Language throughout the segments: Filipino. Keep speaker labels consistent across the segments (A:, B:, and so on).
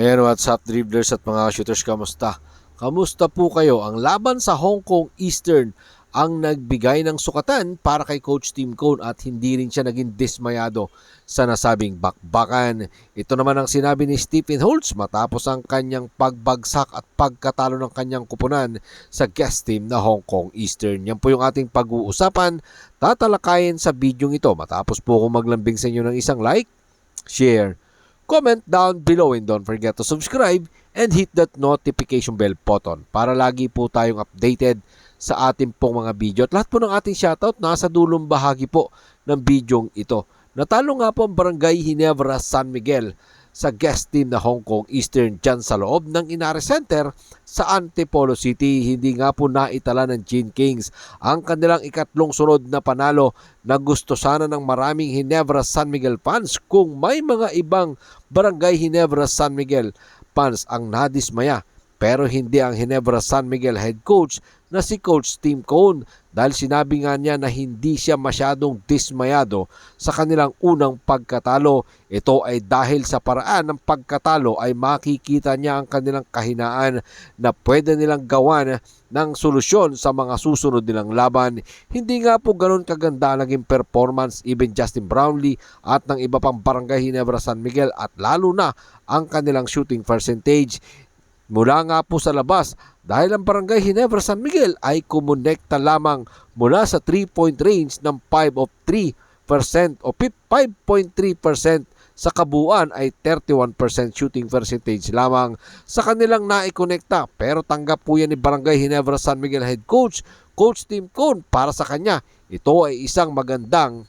A: Ayan, what's up dribblers at mga shooters, kamusta? Kamusta po kayo? Ang laban sa Hong Kong Eastern ang nagbigay ng sukatan para kay Coach Tim Cone at hindi rin siya naging dismayado sa nasabing bakbakan. Ito naman ang sinabi ni Stephen Holtz matapos ang kanyang pagbagsak at pagkatalo ng kanyang kupunan sa guest team na Hong Kong Eastern. Yan po yung ating pag-uusapan. Tatalakayin sa bidyong ito matapos po akong maglambing sa inyo ng isang like, share, comment down below and don't forget to subscribe and hit that notification bell button para lagi po tayong updated sa ating pong mga video. At lahat po ng ating shoutout nasa dulong bahagi po ng bidyong ito. Natalo nga po ang Barangay Hinebra San Miguel sa guest team na Hong Kong Eastern dyan sa loob ng Inare Center sa Antipolo City. Hindi nga po naitala ng Gin Kings ang kanilang ikatlong sunod na panalo na gusto sana ng maraming Hinebra San Miguel fans kung may mga ibang Barangay Hinebra San Miguel fans ang nadismaya pero hindi ang Hinebra San Miguel head coach na si Coach Tim Cone dahil sinabi nga niya na hindi siya masyadong dismayado sa kanilang unang pagkatalo. Ito ay dahil sa paraan ng pagkatalo ay makikita niya ang kanilang kahinaan na pwede nilang gawan ng solusyon sa mga susunod nilang laban. Hindi nga po ganun kaganda naging performance even Justin Brownlee at ng iba pang barangay Hinebra San Miguel at lalo na ang kanilang shooting percentage mula nga po sa labas dahil ang barangay Hinebra San Miguel ay kumonekta lamang mula sa 3-point range ng 5 of 3% o 5.3% sa kabuuan ay 31% shooting percentage lamang sa kanilang naikonekta. Pero tanggap po yan ni Barangay Hinebra San Miguel head coach Coach Tim Cone para sa kanya. Ito ay isang magandang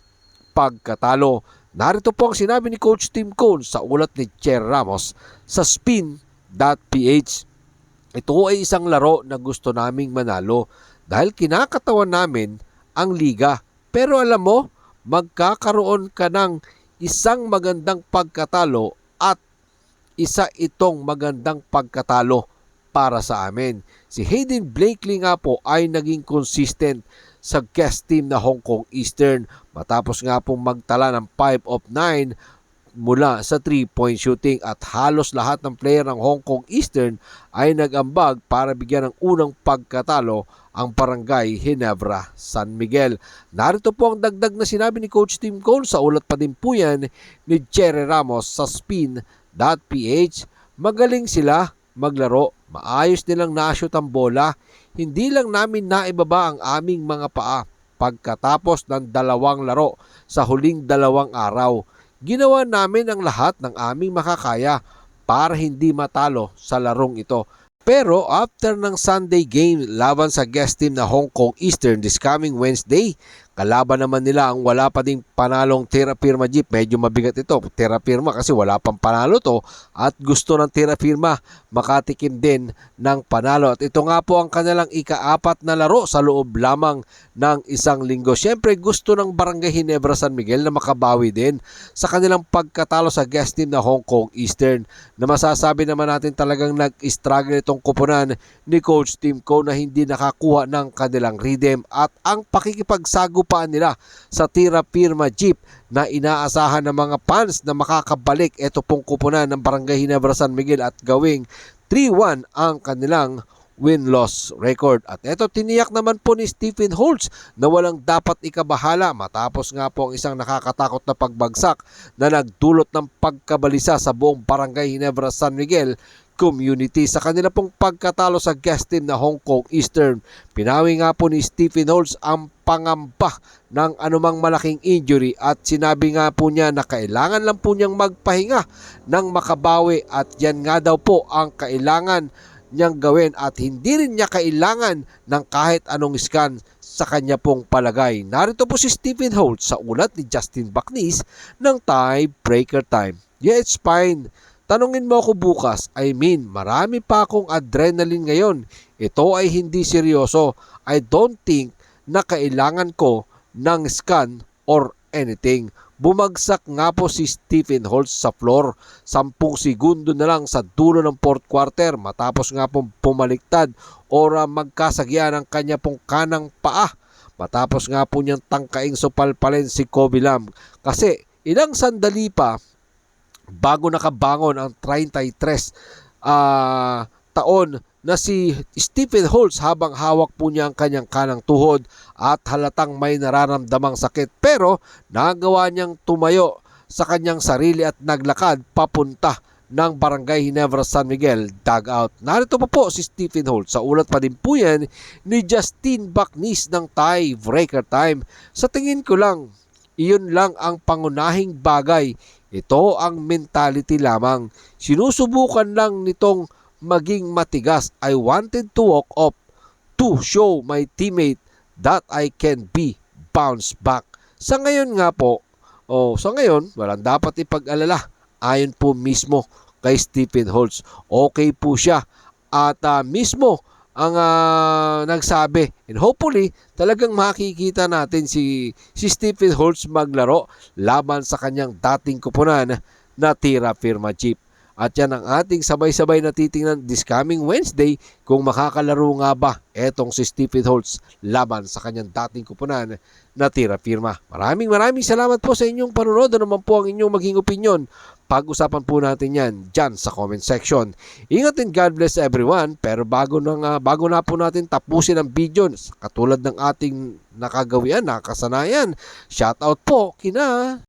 A: pagkatalo. Narito po ang sinabi ni Coach Tim Cone sa ulat ni Cher Ramos sa spin PH. Ito ay isang laro na gusto naming manalo dahil kinakatawan namin ang liga. Pero alam mo, magkakaroon ka ng isang magandang pagkatalo at isa itong magandang pagkatalo para sa amin. Si Hayden Blakely nga po ay naging consistent sa guest team na Hong Kong Eastern matapos nga pong magtala ng 5 of 9 mula sa 3-point shooting at halos lahat ng player ng Hong Kong Eastern ay nagambag para bigyan ng unang pagkatalo ang barangay Hinebra San Miguel. Narito po ang dagdag na sinabi ni Coach Tim Cole sa ulat pa din po yan ni Cherry Ramos sa spin.ph. Magaling sila maglaro, maayos nilang nashoot ang bola, hindi lang namin naibaba ang aming mga paa pagkatapos ng dalawang laro sa huling dalawang araw Ginawa namin ang lahat ng aming makakaya para hindi matalo sa larong ito. Pero after ng Sunday game laban sa guest team na Hong Kong Eastern this coming Wednesday, Kalaban naman nila ang wala pa ding panalong Tira Firma Jeep. Medyo mabigat ito. Tira Firma kasi wala pang panalo to at gusto ng Tira Firma makatikim din ng panalo. At ito nga po ang kanilang ikaapat na laro sa loob lamang ng isang linggo. Siyempre gusto ng Barangay Hinebra San Miguel na makabawi din sa kanilang pagkatalo sa guest team na Hong Kong Eastern na masasabi naman natin talagang nag-struggle itong kupunan ni Coach Tim Co na hindi nakakuha ng kanilang rhythm at ang pakikipagsago sagupaan nila sa Tira Firma Jeep na inaasahan ng mga fans na makakabalik ito pong kupunan ng Barangay Hinebra San Miguel at gawing 3-1 ang kanilang win-loss record. At ito tiniyak naman po ni Stephen Holtz na walang dapat ikabahala matapos nga po ang isang nakakatakot na pagbagsak na nagdulot ng pagkabalisa sa buong barangay Hinebra San Miguel community sa kanila pong pagkatalo sa guest team na Hong Kong Eastern. Pinawi nga po ni Stephen Holtz ang pangamba ng anumang malaking injury at sinabi nga po niya na kailangan lang po niyang magpahinga ng makabawi at yan nga daw po ang kailangan niyang gawin at hindi rin niya kailangan ng kahit anong scan sa kanya pong palagay. Narito po si Stephen Holt sa ulat ni Justin Baknis ng Tie Breaker Time. Yeah, it's fine. Tanungin mo ako bukas, I mean, marami pa akong adrenaline ngayon. Ito ay hindi seryoso. I don't think na kailangan ko ng scan or anything. Bumagsak nga po si Stephen Holtz sa floor. Sampung segundo na lang sa dulo ng fourth quarter matapos nga pong pumaliktad ora magkasagyan ang kanya pong kanang paa. Matapos nga po niyang tangkaing supalpalin si Kobe Lam. Kasi ilang sandali pa bago nakabangon ang 33 ah, taon na si Stephen Holtz habang hawak po niya ang kanyang kanang tuhod at halatang may nararamdamang sakit pero nagawa niyang tumayo sa kanyang sarili at naglakad papunta ng Barangay Ginebra San Miguel dugout. Narito pa po si Stephen Holtz. Sa ulat pa din po yan ni Justin Baknis ng tie breaker time. Sa tingin ko lang, iyon lang ang pangunahing bagay. Ito ang mentality lamang. Sinusubukan lang nitong maging matigas. I wanted to walk up to show my teammate that I can be bounce back. Sa ngayon nga po, oh, sa ngayon, walang dapat ipag-alala. Ayon po mismo kay Stephen Holtz. Okay po siya. At ah, mismo ang ah, nagsabi. And hopefully, talagang makikita natin si, si Stephen Holtz maglaro laban sa kanyang dating kupunan na tira firma jeep. At yan ang ating sabay-sabay na titingnan this coming Wednesday kung makakalaro nga ba etong si Stephen Holtz laban sa kanyang dating kupunan na tira firma. Maraming maraming salamat po sa inyong panunod. Ano naman po ang inyong maging opinion? Pag-usapan po natin yan dyan sa comment section. Ingat and God bless everyone. Pero bago, na, nga- bago na po natin tapusin ang video, katulad ng ating nakagawian, nakasanayan, shoutout po kina